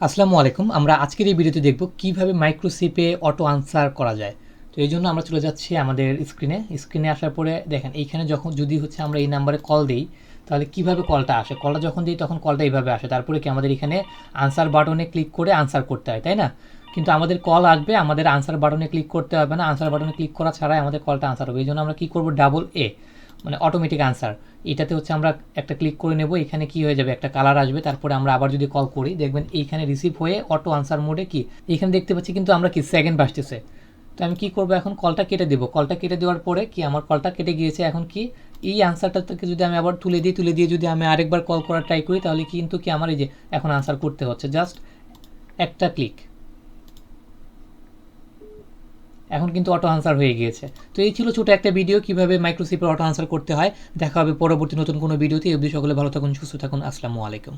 আসসালামু আলাইকুম। আমরা আজকের এই ভিডিওতে দেখব কীভাবে মাইক্রোসিপে অটো আনসার করা যায়। তো এই জন্য আমরা চলে যাচ্ছি আমাদের স্ক্রিনে স্ক্রিনে আসার পরে দেখেন, এইখানে যখন, যদি হচ্ছে আমরা এই নাম্বারে কল দিই, তাহলে কীভাবে কলটা আসে? কলটা যখন দিই, তখন কলটা এইভাবে আসে। তারপরে কি আমাদের এখানে আনসার বাটনে ক্লিক করে আনসার করতে হয়, তাই না? কিন্তু আমাদের কল আসবে, আমাদের আনসার বাটনে ক্লিক করতে হবে না। আনসার বাটনে ক্লিক করা ছাড়াই আমাদের কলটা আনসার হবে। এই জন্য আমরা কী করব? ডাবল এ মানে অটোমেটিক আনসার এটাতে হচ্ছে আমরা একটা ক্লিক করে নেব, এখানে কি হয়ে যাবে? একটা কালার আসবে, তারপরে আমরা আবার যদি কল করি, দেখবেন এইখানে রিসিভ হয়ে অটো আনসার মোডে কি? এখানে দেখতে পাচ্ছি কিন্তু আমরা কি সেকেন্ড বাসতেছে। তো আমি কি করব এখন? কলটা কেটে দেবো। কলটা কেটে দেওয়ার পরে কি আমার কলটা কেটে গিয়েছে এখন কি? এই আনসারটা থেকে যদি আমি আবার তুলে দিই, তুলে দিয়ে যদি আমি আরেকবার কল করার ট্রাই করি, তাহলে কিন্তু কি আমার এই যে এখন আনসার করতে হচ্ছে। জাস্ট একটা ক্লিক এখন কিন্তু অটো আনসার হয়ে গিয়েছে। তো এই ছিল ছোট একটা ভিডিও কীভাবে মাইক্রোসিপের অটো আনসার করতে হয়। দেখা হবে পরবর্তী নতুন কোনো ভিডিওতে এই অবধি সকলে ভালো থাকুন, সুস্থ থাকুন। আসসালামু আলাইকুম।